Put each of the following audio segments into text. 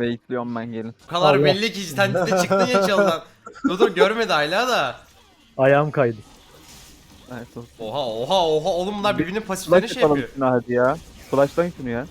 Bekliyorum ben gelin. Bu kadar Allah. belli ki sen de çıktın ya çaldan. Dur dur görmedi hala da. Ayağım kaydı. Evet. Oha oha oha oğlum bunlar birbirinin pasiflerini Flash şey yapalım yapıyor. şunu hadi ya. Flash'tan şunu ya.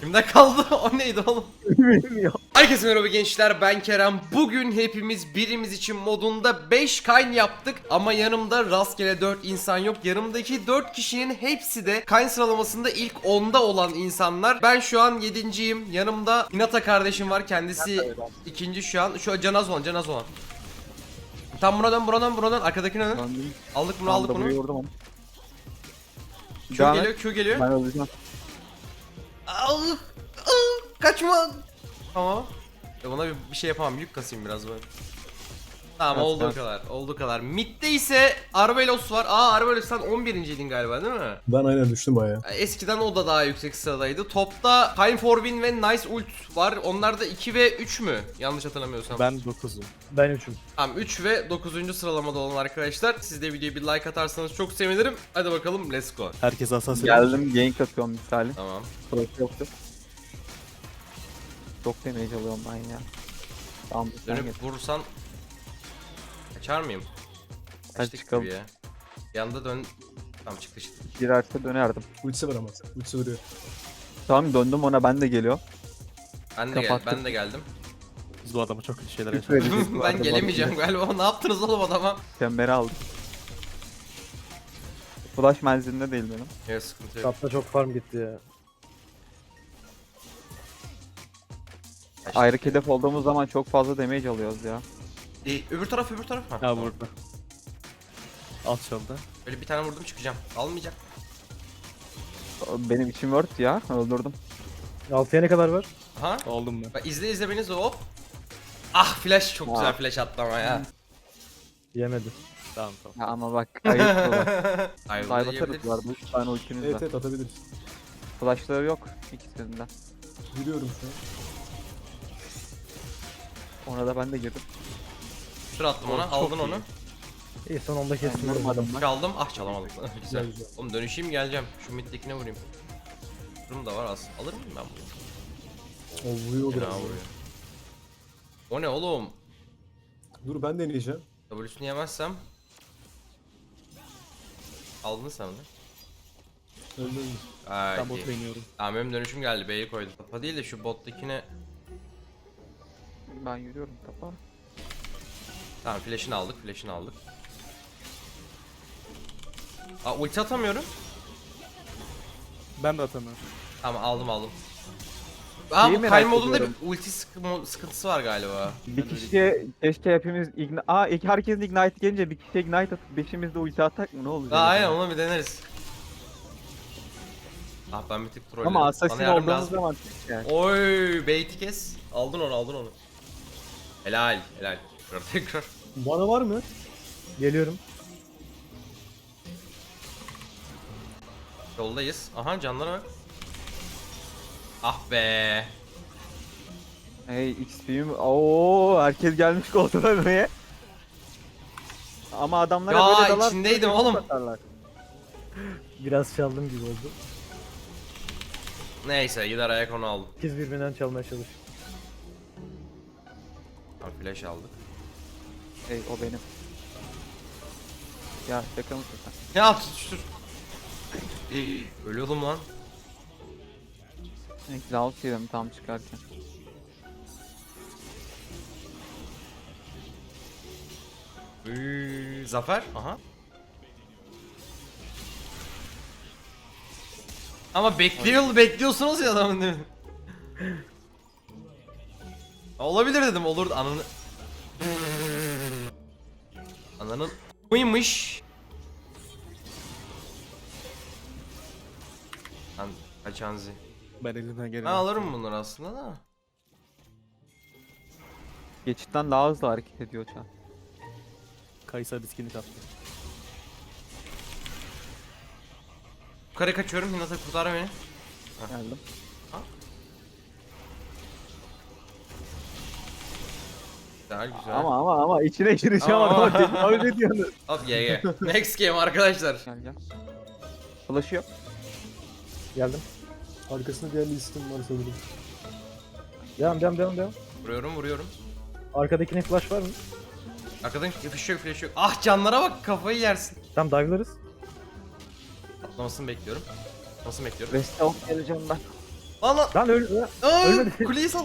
Kimde kaldı? o neydi oğlum? Bilmiyorum. Herkese merhaba gençler ben Kerem. Bugün hepimiz birimiz için modunda 5 kayn yaptık ama yanımda rastgele 4 insan yok. Yanımdaki 4 kişinin hepsi de kayn sıralamasında ilk 10'da olan insanlar. Ben şu an 7.yim. Yanımda Hinata kardeşim var. Kendisi ikinci şu an. Şu Canaz olan Canaz olan. Tam buna dön buradan buradan arkadakine dön. Aldık bunu aldık bunu. vurdum onu. Q Devam et. geliyor Q geliyor. Ben öleceğim. Al, al, kaçma. Tamam. Ya buna bir, bir şey yapamam. Yük kasayım biraz böyle. Tamam Kas, olduğu kas. kadar. Olduğu kadar. Mid'de ise Arbelos var. Aa Arbelos sen 11.ydin galiba değil mi? Ben aynen düştüm baya. Eskiden o da daha yüksek sıradaydı. Topta Time for Win ve Nice Ult var. Onlar da 2 ve 3 mü? Yanlış hatırlamıyorsam. Ben 9'um. Ben üçüm. Tamam 3 ve 9. sıralamada olan arkadaşlar. Siz de videoya bir like atarsanız çok sevinirim. Hadi bakalım let's go. Herkes hassas Geldim gank atıyorum misali. Tamam. Flash yoktu. Çok damage alıyorum ben ya. Tamam sen. Dönüp vurursan kaçar mıyım? Hadi Kaçtık çıkalım. gibi ya. Yanda dön. Tamam çıktı çıktı. Girerse dönerdim. Ultisi var ama. Ultisi vuruyor. Tamam döndüm ona ben de geliyor. Ben de gel, Kapattım. ben de geldim. Biz bu adama çok kötü şeyler Küfür yaşadık. edeceğiz bu ben gelemeyeceğim galiba. Ne yaptınız oğlum adama? Çemberi aldım. Flash menzilinde değil benim. Ya sıkıntı yok. Tapta çok farm gitti ya. Kaçtık Ayrı ya. hedef olduğumuz zaman çok fazla damage alıyoruz ya. Ee, öbür taraf öbür taraf. Ha, Ha tamam. burada. Alt çaldı. Böyle bir tane vurdum çıkacağım. Almayacak. Benim içim word ya. Öldürdüm. Altıya ne kadar var? Ha? Oldum ben. Bak izle izle beni hop. Ah flash çok güzel flash attı ama ya. Yemedi. Tamam tamam. Ya ama bak ayıp bu bak. Hayır Dive atarız var. 3 tane ultimiz Evet var. evet atabiliriz. Flashları yok ikisinin de. Yürüyorum şu an. Ona da ben de girdim. Şur attım ona. Çok Aldın iyi. onu. İyi son onda kestim. vurmadım ben. Çaldım. Ah çalamadım. güzel. Güzel. Oğlum dönüşeyim geleceğim. Şu middekine vurayım. Durum da var az. Alır mıyım ben bunu? O vuruyor biraz. vuruyor. O ne oğlum? Dur ben deneyeceğim. W'sunu yemezsem Aldın sen onu. Öldüm. Ay, Ben bot iniyorum. Tamam benim dönüşüm geldi B'yi koydum. Topa değil de şu bottakine Ben yürüyorum tapa. Tamam flash'ını aldık flash'ını aldık. Aa ulti atamıyorum. Ben de atamıyorum. Tamam aldım aldım. Aa Şeyi bu merak modunda ediyorum. bir ulti sıkı- sıkıntısı var galiba. Bir kişiye keşke hepimiz igni... Aa iki herkesin ignite gelince bir kişiye ignite atıp beşimiz de ulti atak mı? Ne olacak? Aa aynen onu bir deneriz. Ah ben bir tık trolledim Ama assassin Bana yardım olduğumuz lazım. zaman yani. Oy bait'i kes. Aldın onu aldın onu. Helal helal Tekrar tekrar Bana var mı? Geliyorum. Yoldayız. Aha canlara bak. Ah be. Hey XP'yim. Oo herkes gelmiş koltuğa dönmeye. Ama adamlara Ya, böyle dalar. içindeydim oğlum. atarlar. Biraz çaldım gibi oldu. Neyse gider ayak onu aldım. İkiz birbirinden çalmaya çalış. Tamam flash aldık. Hey o benim. Ya şaka mısın sen? Ya tutuştur. Ölüyordum lan. Exhaust yedim tam çıkarken. Üy, Zafer. Aha. Ama bekliyor, bekliyorsunuz ya adamın değil mi? Olabilir dedim olurdu ananı. Ananın mıymış? Lan kaçanzi. Ben elimden geleni Ben alırım bunları aslında da. Geçitten daha hızlı hareket ediyor Çağ. Kaysa diskini kaptı. Yukarı kaçıyorum Hinata kurtar beni. Geldim. Güzel güzel. Ama ama ama içine gireceğim Ama- adama tecavüz ediyorsunuz. Hop GG. Next game arkadaşlar. Gel gel. Yok. Geldim. Arkasında diğer listim var sanırım. Devam devam devam devam. Vuruyorum vuruyorum. Arkadakine flash var mı? Arkadan flash yok flash yok. Ah canlara bak kafayı yersin. Tam dive'larız. Atlamasını bekliyorum. Atlamasını bekliyorum. Reste ok geleceğim ben. Lan lan. Lan öl. lan. Aa, Ölmedi. kuleyi sal.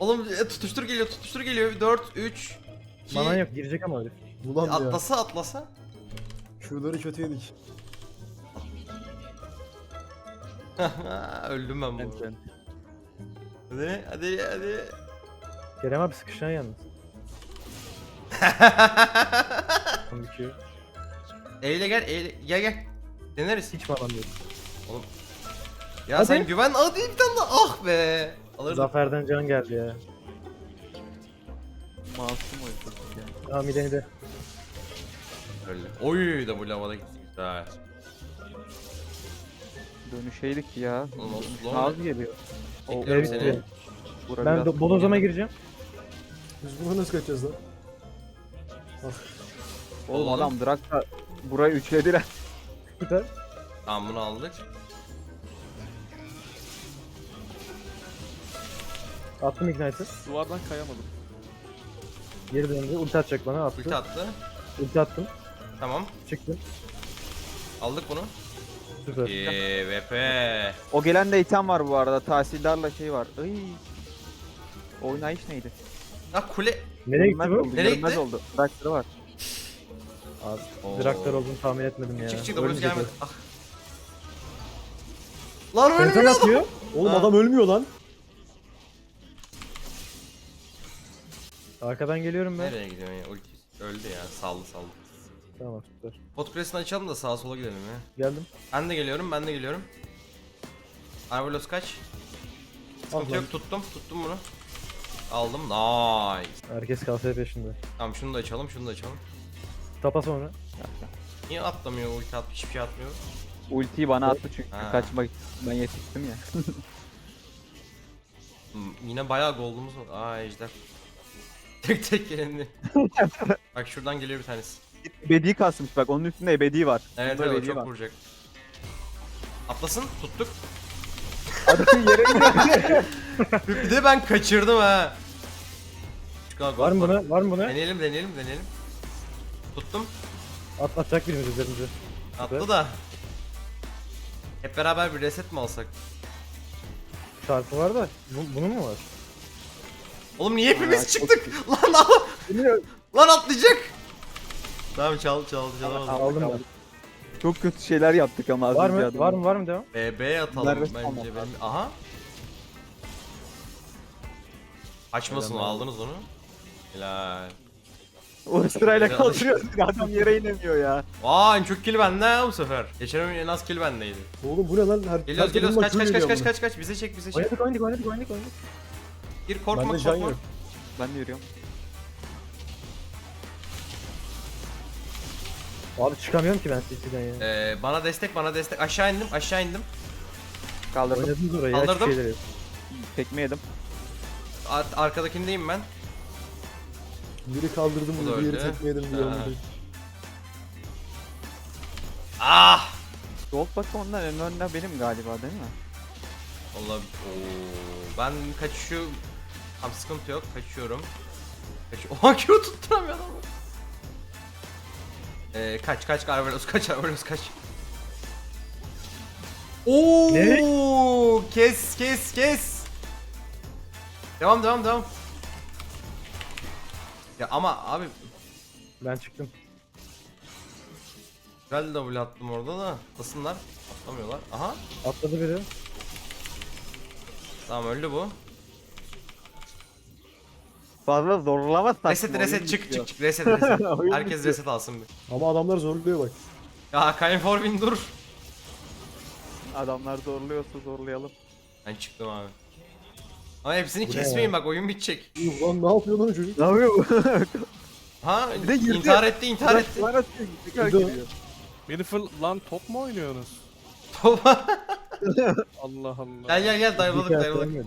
Oğlum e, tutuştur geliyor tutuştur geliyor. 4, 3, 2, Manan yok girecek ama herif. Ulan ya. Atlasa atlasa. Şuraları kötü yedik. Öldüm ben bu. ben. Hadi hadi hadi. Kerem abi sıkışan yalnız. Bitiyor. Eyle gel eyle gel gel. Deneriz. Hiç manan yok. Ya Hadi. sen güven hadi bir tane daha ah be. Alırdım. Zafer'den can geldi ya. Masum oydu. Tamam mideni de. Öyle. Oy da bu lavada gitti güzel. Dönüşeydik ya. Olsun, Naz geliyor. O, Bekliyorum evet, seni. evet. Bura Ben biraz- do- bodozama gireceğim. Biz bunu nasıl kaçacağız lan? Oğlum Oğlum. adam Drak'ta burayı üçlediler. Süper. Tamam bunu aldık. Attım ignite'ı. Duvardan kayamadım. Geri döndü. Ulti atacak bana. Attı. Ulti attı. Ulti attım. Tamam. Çıktım. Aldık bunu. Süper. Eee VP. O gelen de item var bu arada. Tahsildarla şey var. Iy. Oynayış neydi? Ya kule. Nereye gitti Görünmez bu? Oldu, Nereye görünmez gitti? oldu. Drakları var. Abi, Oo. Draktar olduğunu tahmin etmedim ya. Çık çık da burası Ölmeyecek gelmedi. Ah. Lan. Penta ölmüyor. atıyor. Oğlum Ha. adam ölmüyor lan. Arkadan geliyorum ben. Nereye gidiyorsun ya? Ulti öldü ya. Saldı saldı. Tamam süper. Pot kulesini açalım da sağa sola gidelim ya. Geldim. Ben de geliyorum, ben de geliyorum. Arvelos kaç? Sıkıntı Al yok, tuttum, tuttum bunu. Aldım, nice. Herkes kalsaya peşinde. Tamam şunu da açalım, şunu da açalım. Tapa sonra. Niye atlamıyor, ulti at, hiçbir şey atmıyor. Ultiyi bana attı çünkü Ha. kaçmak ben yetiştim ya. Hmm, yine bayağı gold'umuz var. Aa ejder. Tek tek gelendi. Bak şuradan geliyor bir tanesi. ebedi kasmış bak onun üstünde ebedi var. Evet Bunda evet o ebedi çok var. vuracak. Atlasın, tuttuk. Adamın yere iniyor. bir de ben kaçırdım ha. Şu kadar Var mı gold buna? Var mı buna? Deneyelim, deneyelim, deneyelim. Tuttum. At, atacak birimiz üzerimize. Attı da. Hep beraber bir reset mi alsak? Çarpı var da. Bu, bunun mu var? Oğlum niye hepimiz Aa, çıktık? Lan lan lan atlayacak. Tamam çal çal çalamadım. Aldım ben. Çok kötü şeyler yaptık ama az Var önce mı? Var mı? Var mı devam? BB atalım Nerede bence benim. Aha. Açmasın o aldınız onu. Helal. O sırayla kaldırıyorsun adam yere inemiyor ya. Aa en çok kill bende ha bu sefer. Geçen oyun en az kill bendeydi. Oğlum bu ne lan? Her, Geliyoruz geliyoruz kaç kaç kaç kaç kaç kaç bize çek bize çek. Oynadık oynadık oynadık oynadık. Gir korkma Bende can korkma. yok. Ben de yürüyorum. Abi çıkamıyorum ki ben CC'den ya. Ee, bana destek bana destek aşağı indim aşağı indim. Kaldırdım. Oynadınız orayı ya. Kaldırdım. Hiçbir şeyleri yok. Tekme yedim. Ar- arkadakindeyim ben. Biri kaldırdım O da bunu, diğeri öldü. tekmeyedim diyor. Ha. onu. Ah! Gold bakım ondan en önde benim galiba değil mi? Vallahi ooo ben kaçıyor. Tam sıkıntı yok. Kaçıyorum. Kaç. Oha Q tutturamıyor. Ee, kaç kaç Arvelos kaç Arvelos kaç. Oo! Kes kes kes. Devam devam devam. Ya ama abi Ben çıktım. güzel double attım orada da. Atlasınlar. Atlamıyorlar. Aha. Atladı biri. Tamam öldü bu. Fazla zorlamazsak. Reset reset çık çık çık reset reset. Oyun Herkes bitiyor. reset alsın bir. Ama adamlar zorluyor bak. Ya Kayn Forvin dur. Adamlar zorluyorsa zorlayalım. Ben çıktım abi. Ama hepsini kesmeyin ya? bak oyun bitecek. Yuh Lan ne yapıyor lan çocuk? Ne yapıyor bu? Ha Bir de girdi. intihar etti intihar etti. Tekrar Bir geliyor. Beni fır... Lan top mu oynuyorsunuz? Topa. Allah Allah. gel gel gel dayıladık. atlayamadı.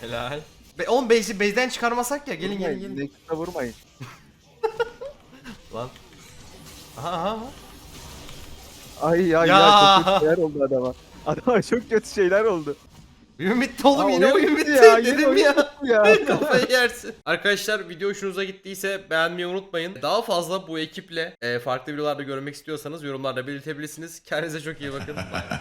Helal. Be oğlum base'i base'den çıkarmasak ya gelin gelin gelin. Nexus'a vurmayın. Lan. Aha aha. aha. Ay ya ya, Ya. çok kötü şeyler oldu adama. Adama çok kötü şeyler oldu. Oyun bitti oğlum Aa, yine oyun oyun bitti ya, dedim ya. Ya. Kafayı yersin. Arkadaşlar video hoşunuza gittiyse beğenmeyi unutmayın. Daha fazla bu ekiple e, farklı videolarda görmek istiyorsanız yorumlarda belirtebilirsiniz. Kendinize çok iyi bakın. Bay bay.